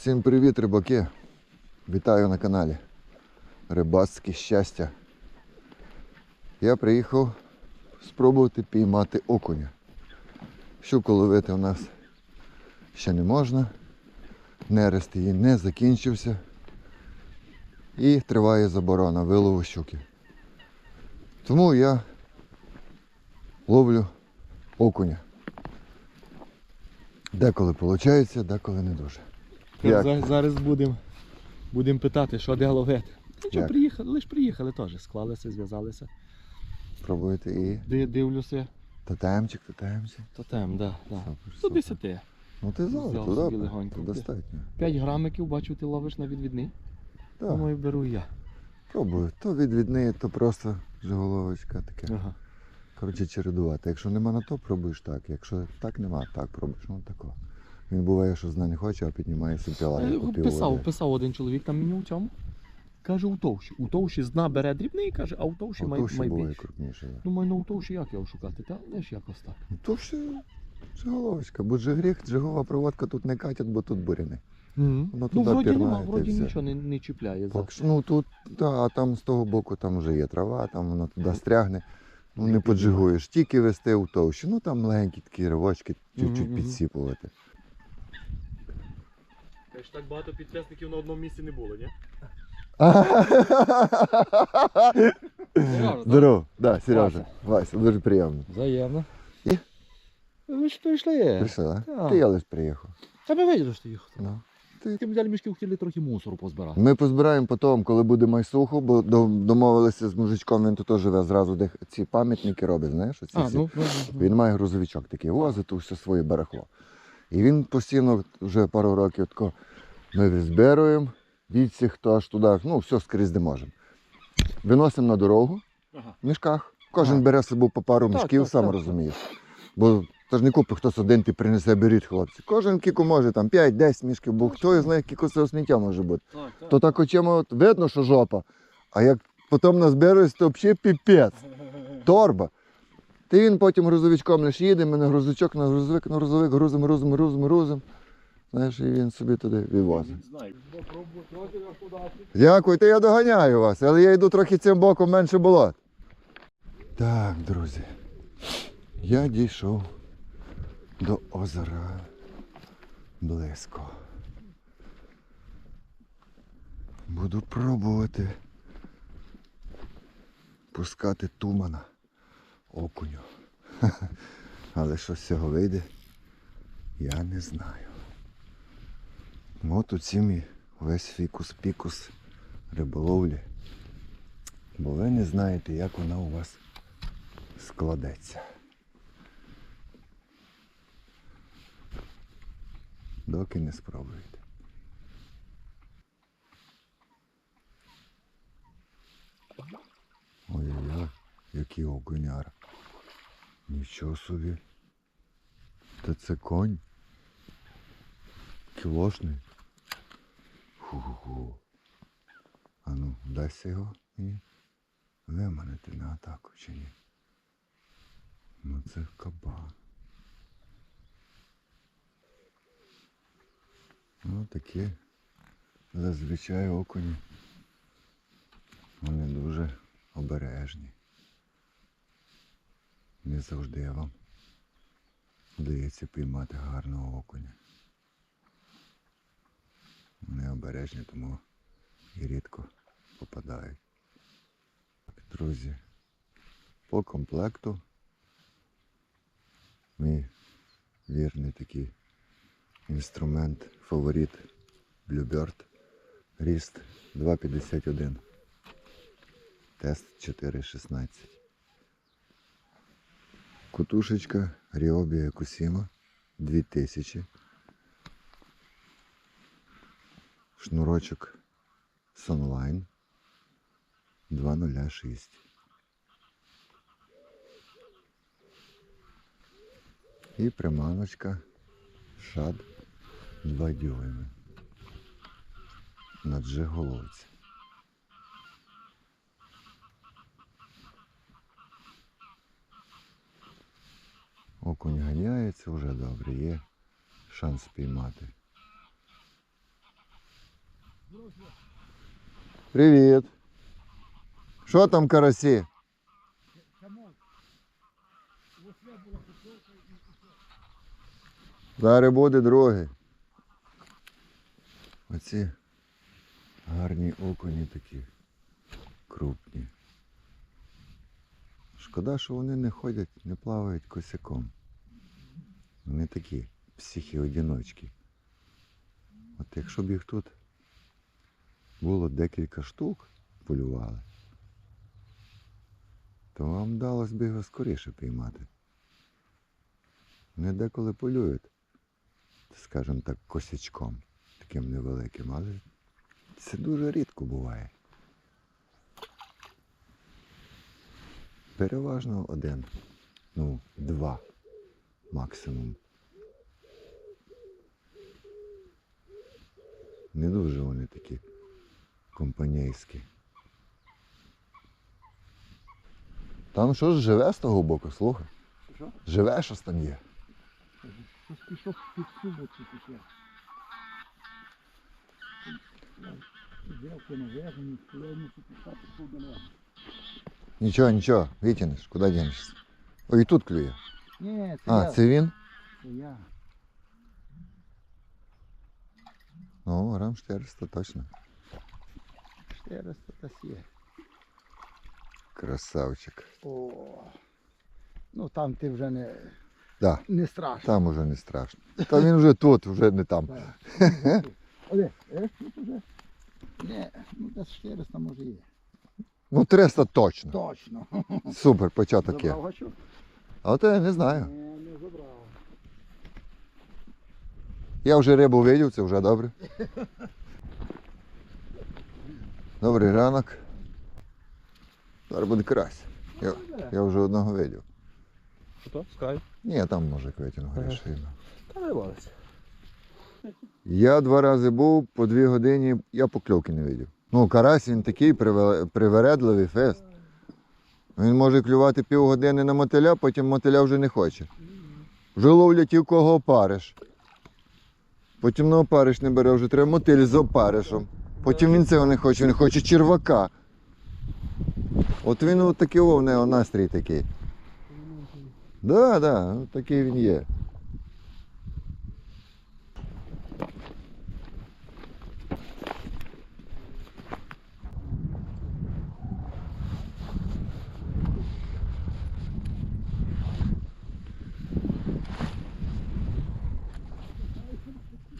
Всім привіт, рибаки! Вітаю на каналі Рибацьке щастя. Я приїхав спробувати піймати окуня. Щуку ловити у нас ще не можна. Нерест її не закінчився. І триває заборона вилову щуки. Тому я ловлю окуня. Деколи виходить, деколи не дуже. Як? За- Зараз будемо будем питати, що де ловити. Нічого, Як? приїхали, лише приїхали теж. Склалися, зв'язалися. Пробуйте і Ди- Дивлюся, тотемчик, тотемчик. то там, да, да. Супер, До супер. 10. Ну ти Взяв золото, собі добре. легонько. то достатньо. 5 грамиків, бачу, ти ловиш на відвідний. Так, Думаю, беру я. пробую. То відвідний, то просто жиголовочка таке. Ага. Коротше, чередувати. Якщо нема на то, пробуєш так. Якщо так нема, так пробуєш. Ну тако. Він буває, що зна не хоче, а піднімає сипіла. Е, Писав, писав один чоловік там мені у цьому. Каже, у товщі. У товщі з дна бере дрібний, каже, а у товщі має, більше. крупніше. да. Думаю, ну у товщі як його шукати? Та лиш якось так. Ну то все жиголовочка. Бо же гріх, жигова проводка тут не катять, бо тут буряни. Воно Ну, туди вроді нема, вроді нічого не, не чіпляє. За... Так що, ну тут, да, а там з того боку там вже є трава, там воно туди стрягне. Ну не поджигуєш, тільки вести у товщі. Ну там легенькі такі ривочки, чуть-чуть Мгм, мгм. підсіпувати. Ж так багато підписників на одному місці не було, ні? Здорово, да, Сережа. Вася. Дуже приємно. Взаємно. І? Ви ж прийшли. Прийшли, так? Ти я лиш приїхав. Та ми виділи, що ти їх. Ну. Ти взяли мішки, хотіли трохи мусору позбирати. Ми позбираємо потім, коли буде майсухо, бо до- домовилися з мужичком, він тут живе зразу, де ці пам'ятники робить, знаєш? Оці А, всі. ну, ну, ну. Він має грузовичок такий, возить тут все своє барахло. І він постійно вже пару років тако, ми збираємо від всіх, хто аж туди, ну все скрізь де можемо. Виносимо на дорогу Ага. в мішках. Кожен Ага. бере з собою по пару мішків, так, сам так, розумієш. Бо то ж не купить хтось один ти принесе, беріть, хлопці. Кожен кіку може там 5-10 мішків, бо хто знає, кілько це сміття може бути. Так, так. То так очима от видно, що жопа. А як потім назбираєш, то взагалі піпець. Торба. Ти він потім грузовичком лише їде, ми на грузовичок, на грузовик, на грузовик, грузимо, грузимо, грузимо, грузимо. Знаєш, і він собі туди вивозить. Знаю. Дякую, та я доганяю вас, але я йду трохи цим боком менше болот. Так, друзі. Я дійшов до озера близько. Буду пробувати пускати тумана окуню. Але що з цього вийде, я не знаю. От оці мій весь фікус-пікус риболовлі. Бо ви не знаєте, як вона у вас складеться. Доки не спробуєте. Ой-ой-ой, який окуняр. Нічого собі. Та це конь. Кілошний. Ху-ху-ху. А ну, дасть його мені виманити на атаку чи ні? Ну це кабан. Ну такі зазвичай окуні. Вони дуже обережні. Не завжди вам вдається піймати гарного окуня. Вони обережні, тому і рідко попадають. Друзі, по комплекту мій вірний такий інструмент, фаворит Bluebird Ріст 251. Тест 4.16. Кутушечка Ryobi Kusima 2000. Шнурочок Sunline 206. І приманочка шад 2 дюйми. На джиголовці. Окунь ганяється вже добре, є шанс піймати. Привіт. Що там карасі? Зараз буде другий. Оці гарні окуні такі крупні. Шкода, що вони не ходять, не плавають косяком. Вони такі психи-одіночки. От якщо б їх тут було декілька штук, полювали, то вам вдалося б його скоріше піймати. Вони деколи полюють, скажімо так, косячком, таким невеликим, але це дуже рідко буває. Переважно один, ну, два максимум. Не дуже вони такі компанійські. Там щось живе з того боку, слухай. Що? Живе щось там є. Щось пішов під субу чи пішов. Взявки на вежені, я мушу писати субу Нічого, нічого, витягнеш, куди дінешся. Ой, і тут клює. Ні, це А, я. це він? Це я. Ну, грам 400 точно. 400 та є. Красавчик. О. Ну там ти вже не, Да, не страшно. там уже не страшно. Та він вже тут, вже не там. Так. Але, е, тут уже. Ні, ну десь 400 може є. Ну, 300 точно. Точно. Супер, початок є. Забрав гачок? А от я не знаю. Ні, не забрав. Я вже рибу видів, це вже добре. Добрий ранок. Зараз буде карась. Я, я вже одного видів. Що? Скай? Ні, там може витягну Ага. Та не бавиться. Я два рази був по дві години, я покльовки не видів. Ну, карась він такий привередливий фест. Він може клювати півгодини на мотиля, потім мотиля вже не хоче. Вже ловлять ті, в кого опариш. Потім на опариш не бере, вже треба мотиль з опаришем. Потім він цього не хоче, він хоче червака. От він от такий в настрій такий. Так, да, да, такий він є.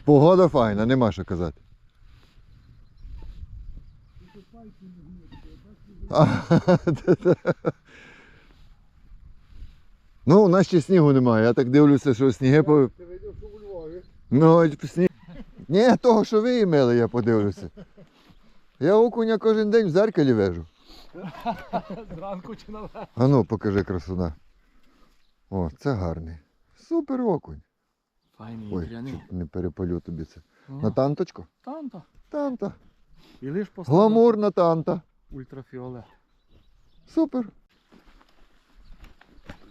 Погода файна, нема що казати. Ну, у нас ще снігу немає. Я так дивлюся, що сніги по. Ти видів, що у Львові. Ну, сніг. Ні, того, що ви імели, я подивлюся. Я окуня кожен день в зеркалі вижу. Зранку чи на А ну, покажи красуна. О, це гарний. Супер окунь. Файний, Ой, дряний. чуть не перепалю тобі це. Ну, На танточку? Танта. Танта. І лиш поставив Гламурна танта. ультрафіолет. Супер.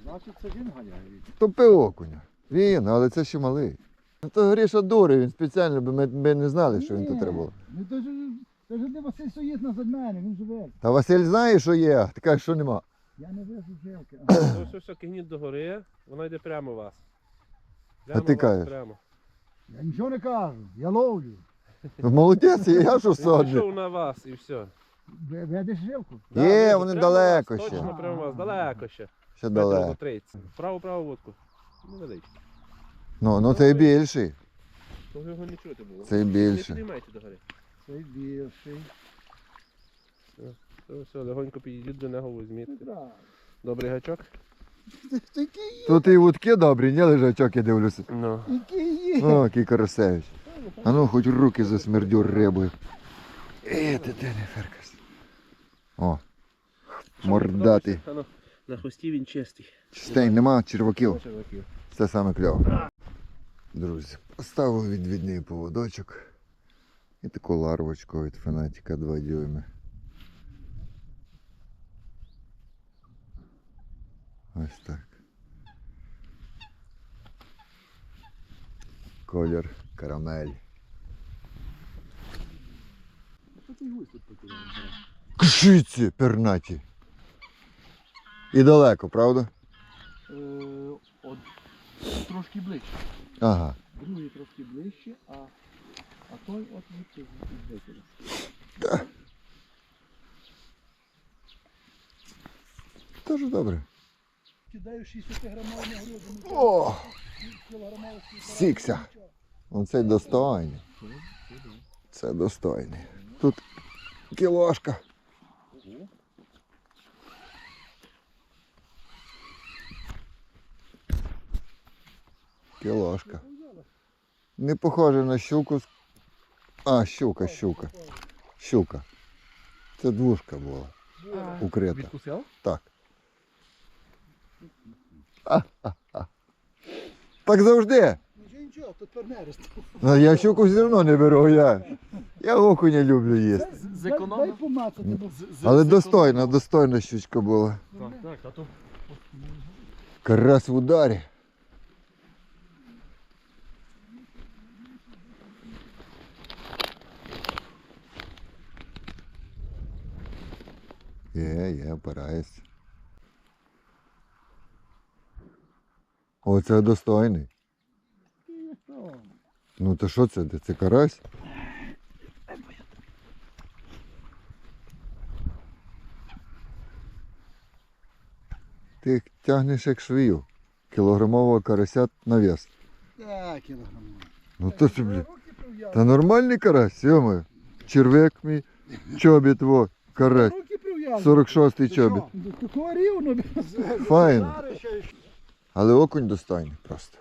Значить, це він ганяє. Топи окуня. Він, але це ще малий. Ну то Гріша дури, він спеціально, бо ми, ми не знали, що він тут треба було. Ну то ж, то ж не Василь стоїть назад мене, він живе. Та Василь знає, що є, а кажеш, що нема. Я не вижу жилки. Ну, все, все, кигніть до гори, вона йде прямо у вас. Прямо ти кажеш? Прямо. Я нічого не кажу, я ловлю. Ну, Молодець, і я що сьогодні. пішов на вас і все. Ви- Видиш жилку? Да, Є, вижу, вони прямо у вас, далеко ще. Точно прямо у вас, далеко ще. Ще Метрів за далеко. 30. Право, право водку. Невеличкий. Ну, ну цей більший. Ну його не чути було. Цей Не більший. підіймайте до гори. Цей більший. Все, все, легонько підійдіть до нього, візьміть. Добрий гачок. Такий є, Тут і вудки добрі, ні лежачок, я дивлюся. Ну. такий є. О, який Карасевич. А ну, хоч руки засмердю рибою. Е, ти ти не феркас. О, мордатий. А ну, На хвості він чистий. Чистень, нема черваків. Черваків. Це саме кльово. Друзі, поставив відвідний поводочок і таку ларвочку від фанатіка 2 дюйми. Ось так. Колір карамель. Кшиці пернаті. І далеко, правда? Е, от, трошки ближче. Ага. Другий трошки ближче, а, а той от звідти звідти. Теж добре. Кидаю 60 грамів на груди. О! Сікся. Оцей достойний. Це достойний. Тут кілошка. Кілошка. Не похоже на щуку. А, щука, щука. Щука. Це двушка була. Укрита. Відкусив? Так. Так завжди. Нічого, нічого, тут пернерist. Ну, я щуку все одно не беру. Я, я окуня люблю їсти. З Дай помацати. Але достойна, достойна щучка була. Так, так, а то Карась в ударі. Є, є, опирається. О, це достойний. Ну то що це? Це карась? Ти тягнеш як швію. Кілограмового карася на вес. Так, кілограмів. Ну то. Руки прив'язані. Та нормальний карась, йомо. Червек мій, чобіт во, карась. 46-й чобіт. Такого рівно. Файно. Але окунь достойний просто.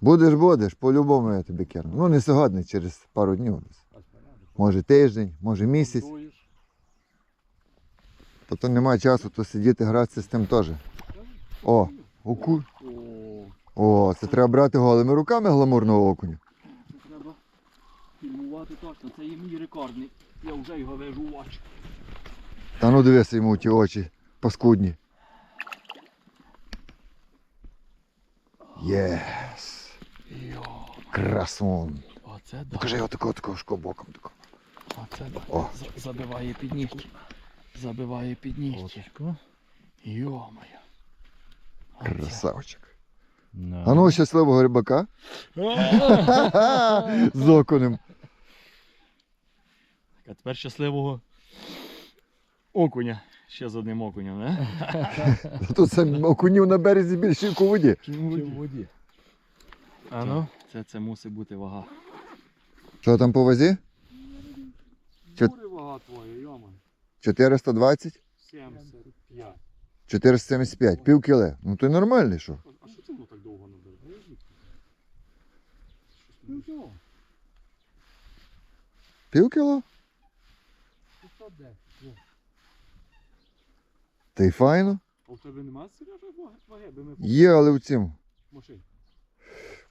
Будеш, будеш, по-любому я тобі керну. Ну не сьогодні, через пару днів. Може тиждень, може місяць. Тобто немає часу, то сидіти гратися з тим теж. О, окунь. О, О, це треба брати голими руками гламурного окуня. це треба фільмувати точно. Це є мій рекордний. Я вже його вижу в очі. Та ну дивися йому ті очі паскудні. Єс. Красун. оце да. Покажи його такого такого шкобоком. Такого. Оце да. О. З- Забиває під нігті. Забиває під нігті. Йо-моє. Оце. Красавчик. А ну щасливого рибака. З окунем. А тепер щасливого окуня. Ще з одним окунем, не? Тут сам окунів на березі більше, як у воді. в воді. А ну, це, це мусить бути вага. Що там по вазі? Кури вага твоя, йома. 420? 75. 475. Пів кіле. Ну то й нормальний, що? А що це воно так довго набере? Ну, що? Пів кіло? Що де? Та й файно. А у тебе немає Сережа ваги- ми Є, але в цім. машині.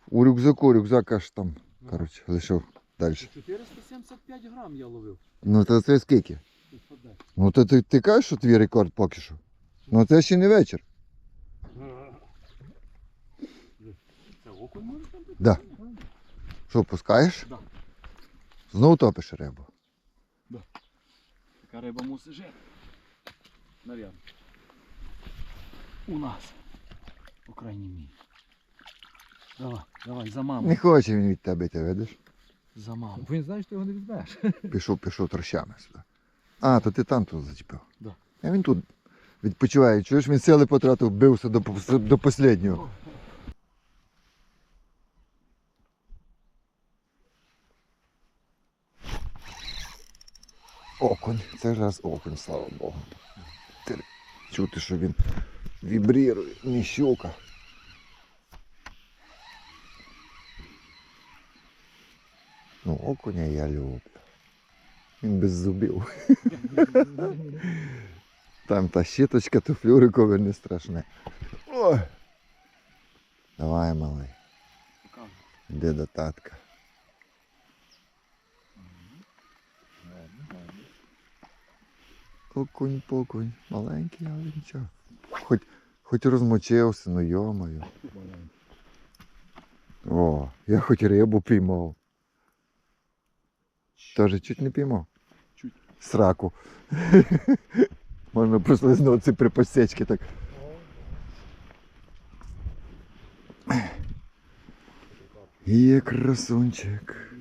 У рюкзаку, рюкзак аж там. Коротше, лишив далі. 475 грам я ловив. Ну то це скільки? Ну то ти, ти кажеш, що твій рекорд поки що? Ну це ще не вечір. Це окунь може там бути? Да. Що, пускаєш? Да. Знову топиш рибу. Така риба мусить жити. Навірно. У нас. По крайній мірі. Давай, давай, за маму. Не хоче він від тебе, ти видиш? За маму. Він знає, що його не візьмеш. Пішов, пішов трощами сюди. А, то ти там тут зачепив. Да. А він тут відпочиває. Чуєш, він сили потратив, бився до, до останнього. Окунь, це ж раз окунь, слава Богу. Ти- Чути, що він вібрірує, не щука. Ну, окуня я люблю. Він без зубів. Там та щіточка, то флюрикове не страшне. Ой. Давай, малий, Покажу. йди до татка. Окунь, покунь, маленький, але нічого. Хоч, хоч розмочився, ну йомаю. О, я хоч рибу піймав. Тоже чуть не піймав. Чуть. Сраку. Можна прослизнутися при посечці так. Є красунчик.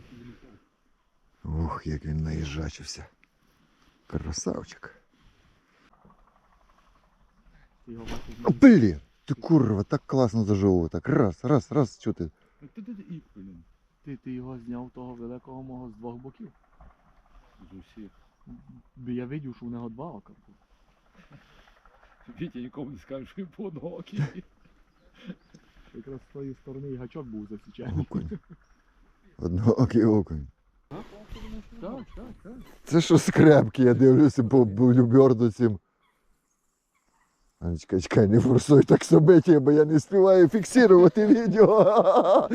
Ух, як він наїжачився. Красавчик. Його бачиш. А, блін, ти курва, так класно зажовував. Так раз, раз, раз, що ти? Ти, ти, ти, і, блін. Ти, ти його зняв того великого мого з двох боків. З усіх. Бо Я видів, що в нього два ока. було. Вітя нікому не скаже, що він по одноокі. Якраз з тої сторони і гачок був засічений. Окунь. Одноокий окунь. Так, так, так. Це що скрепки, я дивлюся по блюберду цим. Чекай, чекай, не форсуй так собиття, бо я не співаю фіксувати відео.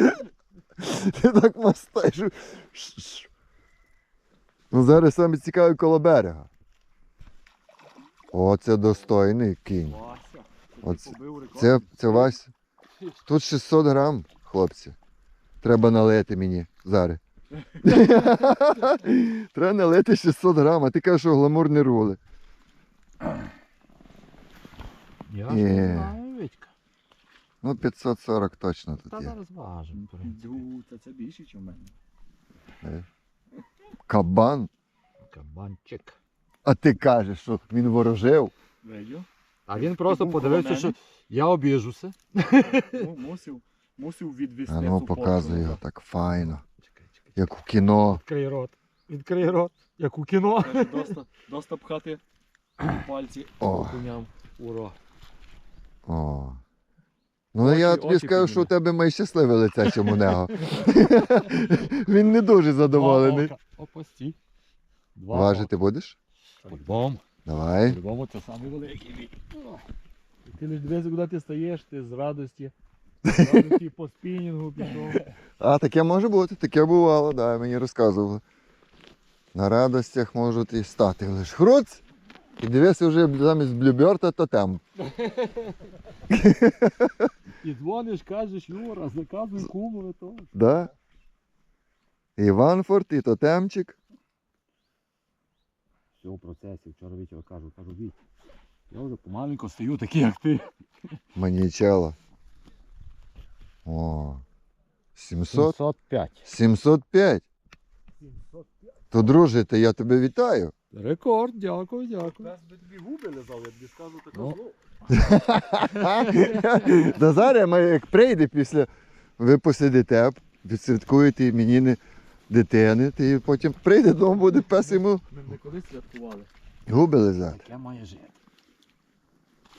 Ти так мастаєш. Ну зараз саме цікаве коло берега. О, це достойний кінь. Вася. Це Оце-. Це, це Вась. Тут 600 грам, хлопці. Треба налити мені зараз. Треба налити 600 грам, а ти кажеш, що гламур не рули. Я ж не знаю, Вітька. Ну, 540 точно тут Та є. зараз важимо, в принципі. Це, це більше, ніж у мене. Кабан. Кабанчик. А ти кажеш, що він ворожив. Видів? А він просто був подивився, коло що мене. я обіжуся. Ну, мусив, мусив відвести А ну цю показуй фотку. його так файно. Чекай, чекай. Як у кіно. Відкрий рот. Відкрий рот. Як у кіно. Каже, Доста, доста пхати пальці О. коням у рот. О. Ну Очі- я тобі скажу, що у тебе найщасливе лице цьому него. Він не дуже задоволений. Опусти. Два Важити будеш? По-любому. Давай. По-любому це самий великий. Ти лиш дивися, куди ти стаєш, ти з радості. З радості по спінінгу пішов. А, таке може бути, таке бувало, да, мені розказували. На радостях можуть і стати лиш хруц. І дивися вже замість блюберта тотем. І дзвониш, кажеш, Юра, заказуй кумове то. Да? І Ванфорд, і тотемчик. Все в процесі, вчора вечора кажу, кажу, Віть, я вже помаленько стаю такий, як ти. Манічело. О. 700? 705. 705. То, друже, то я тебе вітаю. Рекорд, дякую, дякую. Нас би тобі губи лизали, я тобі скажу таке Ну. зло. Та зараз ми як прийде після, ви посидите, відсвяткуєте іменини дитини, ти потім прийде додому, буде пес йому Ми не колись святкували. губи лизати. Таке має жити.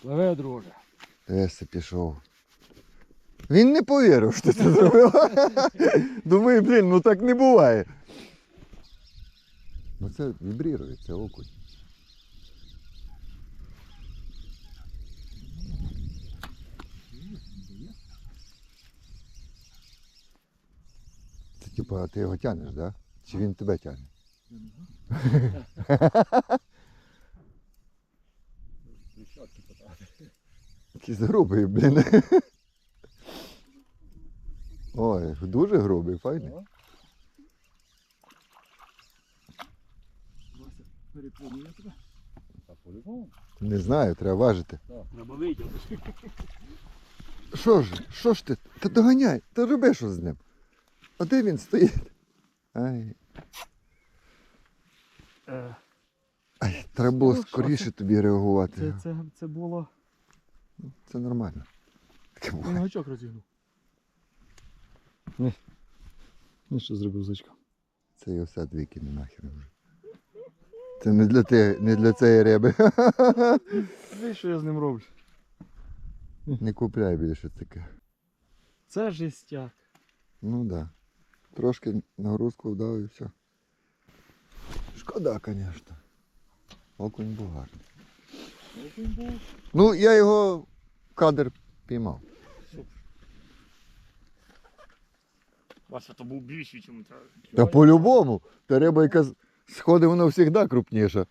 Пливе, друже. Дивися, пішов. Він не повірив, що ти це зробив. Думаю, блін, ну так не буває. Ну це вібрірує, це окунь. Це типа ти його тянеш, да? Чи він тебе тягне? Якийсь грубий, блін. Ой, дуже грубий, файний. Переплюнув я тебе. Та по-любому. Не знаю, треба важити. Треба витягнути. Що ж, що ж ти? Та доганяй, та роби що з ним. А де він стоїть? Ай, ай, треба було Ну, скоріше тобі реагувати. Це, це, це було. Це нормально. Таке Він буває. гачок розігнув. Ну що зробив зачка? Це і все викине нахер вже. Це не для, те, не для цієї риби. Дивись, що я з ним роблю. Не купляй більше таке. Це жестяк. Ну так. Да. Трошки нагрузку вдав і все. Шкода, звісно. Окунь був гарний. Він був. Ну, я його в кадр піймав. Вася, то був більший, чим треба. Та по-любому. Та риба, яка Сходи воно завжди крупніше.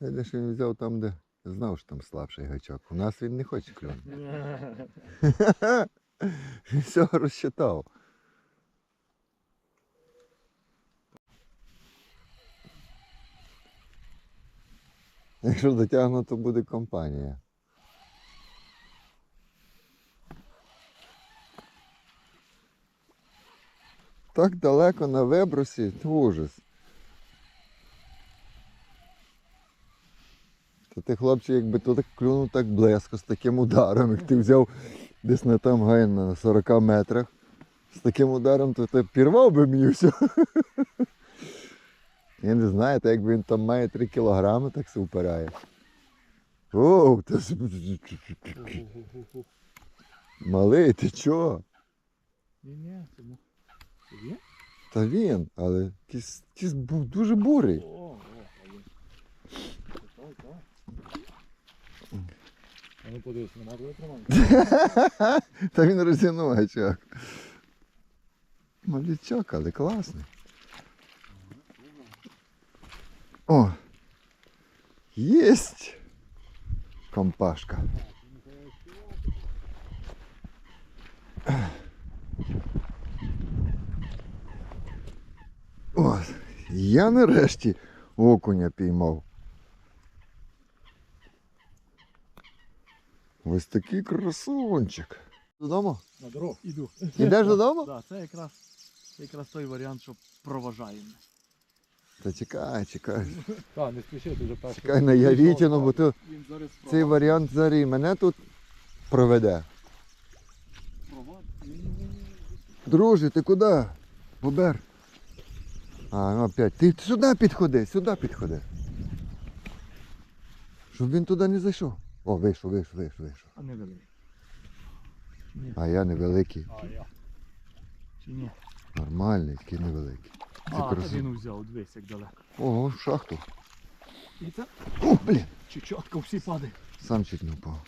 Я що він взяв там, де знав, що там слабший гачок. У нас він не хоче клюнути. Він все розчитав. Якщо дотягну, то буде компанія. Так далеко на вибросі, це ужас. Та ти, хлопче, якби то так клюнув так близько, з таким ударом, як ти взяв десь на там гай на 40 метрах. З таким ударом, то ти пірвав би мені все. Я не знаю, та якби він там має 3 кілограми, так се упирає. Оу, та Малий, ти чого? Ні, ні? Та він, але якийсь був дуже бурий. О, о, але. Так, так. Ну подивись, нема твоє тримання. Та він розтягнув гачок. Малючок, але класний. О! Єсть! Компашка. О, я нарешті окуня піймав. Ось такий красунчик. Додому? На дорогу. Іду. Ідеш додому? Так, це якраз, якраз той варіант, що проважає мене. Та чекай, чекай. Так, не спіши, ти вже перший. Чекай на Явітіну, бо то цей варіант зараз мене тут проведе. Друже, ти куди? Бобер. А, ну опять. Ти сюди підходи, сюди підходи. Щоб він туди не зайшов. О, вийшов, вийшов, вийшов, вийшов. А не великий. А я невеликий. А я. Чи ні? Нормальний, який невеликий. Це А, красиво. він взяв, дивись, як далеко. Ого, в шахту. І це О, блін. чи чітко всі падають. Сам чуть не впав.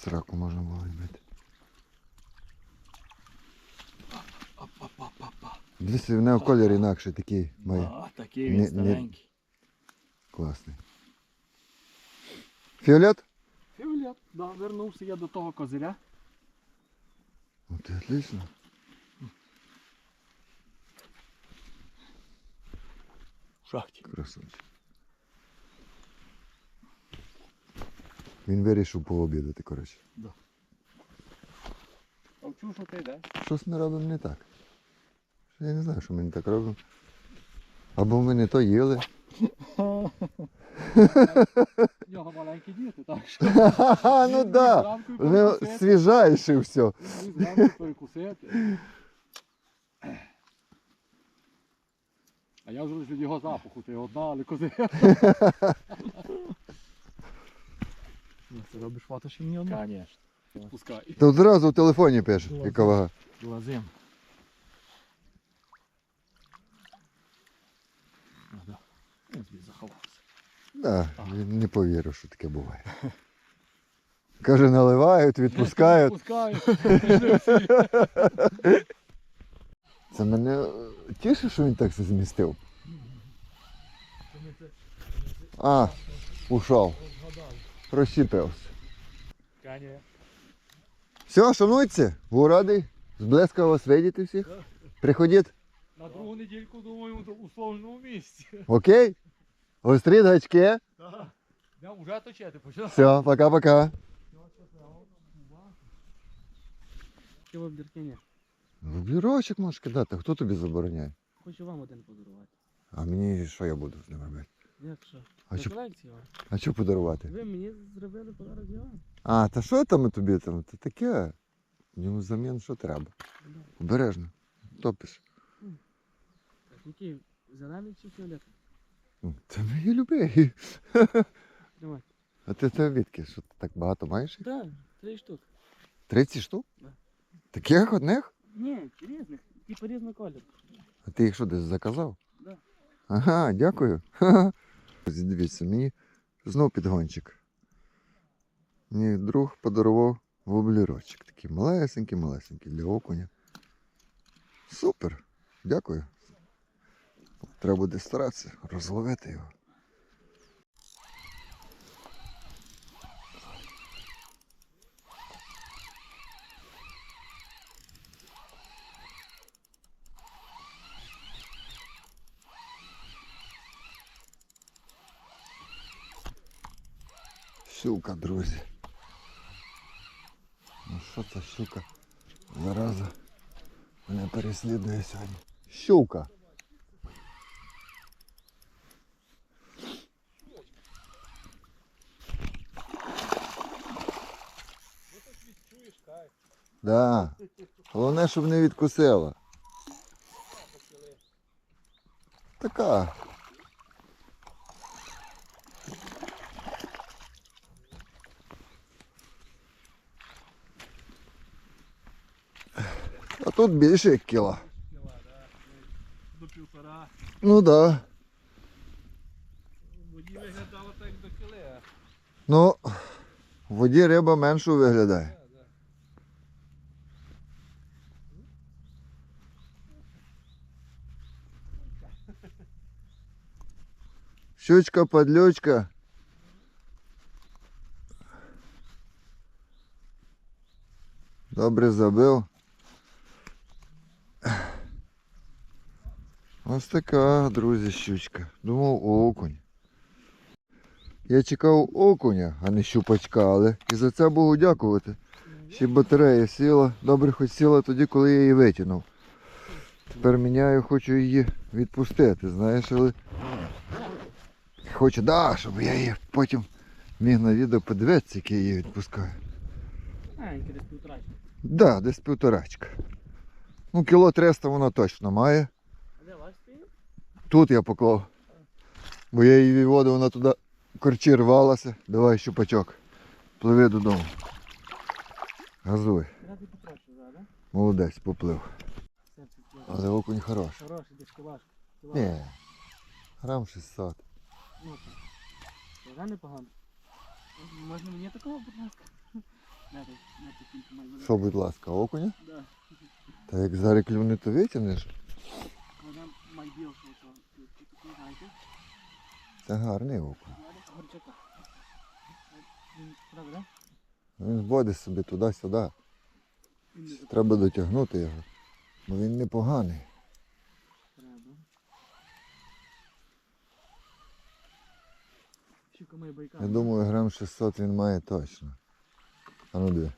Сраку можна було відбити. Дивись, в нього колір інакший такий має. А, такий він не- старенький. Класний. Фіолет? Фіолет, да, вернувся я до того козиря. От і отлично. В шахті. Красунчик. Він вирішив пообідати, коротше. А вчу, що ти йдеш? Щось ми робимо не так. Я не знаю, що ми не так робимо. Або ми не то їли. В нього маленькі діти, так що. Ха-ха, ну да. й свіжайше все. зранку перекусити. А я вже від його запаху, ти одна, але козиря. Ну, Ти робиш фото ще ні одна? Звісно. Відпускай. То одразу в телефоні пише, яка вага. Лазим. Ну, да. Він собі заховався. Да, він не повірив, що таке буває. Каже, наливають, відпускають. Відпускають. Це мене е, тішить, що він так все змістив. А, ушов. Розщепився. Каня. Все, шануйте, був радий. Зблизька вас видіти всіх. Приходіть. На другу недільку, думаю, у сложному місці. Окей? Гостріть гачки. Я вже точити почав. Все, пока-пока. Чи в Біркіні? Вірочок можеш кидати, хто тобі забороняє? Хочу вам один подарувати. А мені що я буду з ним робити? Як що? А вам. а що подарувати? Ви мені зробили подарок я вам. А, та що там тобі там? Це таке. Йому взамін що треба. Обережно. Топиш. Так, який? Зелений чи фіолетовий? Ну, Це мої любий. Тримай. А ти це відки? Що ти так багато маєш? їх? Так, три штуки. 30 штук? Да. Таких одних? Ні, різних. Типу різного кольору. А ти їх що десь заказав? Да. Ага, дякую. Ха-ха. Ось Дивіться, мені знов підгончик. Мені друг подарував воблірочок. Такий малесенький, малесенький для окуня. Супер. Дякую. Треба буде старатися розловити його. Щука, друзі. Ну що це щука? Зараза. Мене переслідує сьогодні. Щука. Да. Головне, щоб не відкусила. Така. А тут більше як кіла. До півтора. Ну да. В воді виглядало так до кіли, а Ну, в воді риба меншу виглядає. Щучка, подлючка. Добре забив. Ось така, друзі, щучка. Думав окунь. Я чекав окуня, а не щупачка, але і за це Богу дякувати. Ще батарея сіла. Добре хоч сіла тоді, коли я її витягнув. Тепер міняю, хочу її відпустити, знаєш, але хочу, да, щоб я її потім міг на відео подивитися, як я її відпускаю. Маленький десь півтора. Да, десь півторачка. Ну, кіло 300 вона точно має. А де ваш стоїть? Тут я поклав. Бо я її виводив, вона туди корчі рвалася. Давай щупачок. Пливи додому. Газуй. Молодець, поплив. Але окунь хороший. Хороший, десь кілашка. Ні. Грам 600. Вже непогано. Можна мені такого, будь ласка? Що, будь ласка, окуня? Да. Та як зараз клюне, то витягнеш. Це гарний окунь. горчака. Він правда. Він водить собі туди-сюди. Треба дотягнути його. Бо він непоганий. треба. Я думаю, грам 600 він має точно. А ну диви.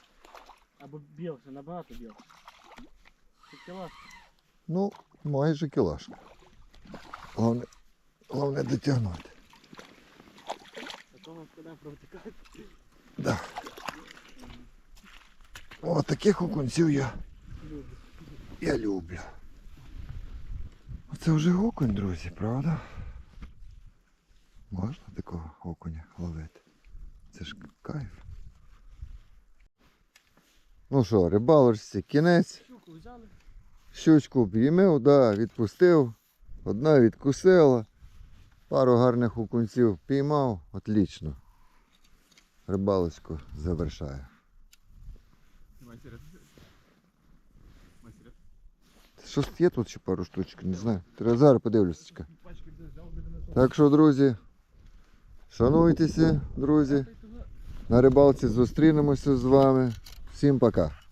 Або більше, набагато більше. Це кілашка. Ну, майже кілашка. Головне, головне дотягнути. А то ми складаємо провтикати. Да. О, таких окунців я, я люблю. Оце вже окунь, друзі, правда? Можна такого окуня ловити? Це ж кайф. Ну що, рибалочці кінець. Щуку взяли. Щучку обіймив, да, відпустив. Одна відкусила. Пару гарних окунців піймав. Отлично. Рибалочку завершаю. Щось є тут ще пару штучок, не знаю. Треба зараз подивлюся. Так що, друзі, шануйтеся, друзі. На рибалці зустрінемося з вами. Всім пока.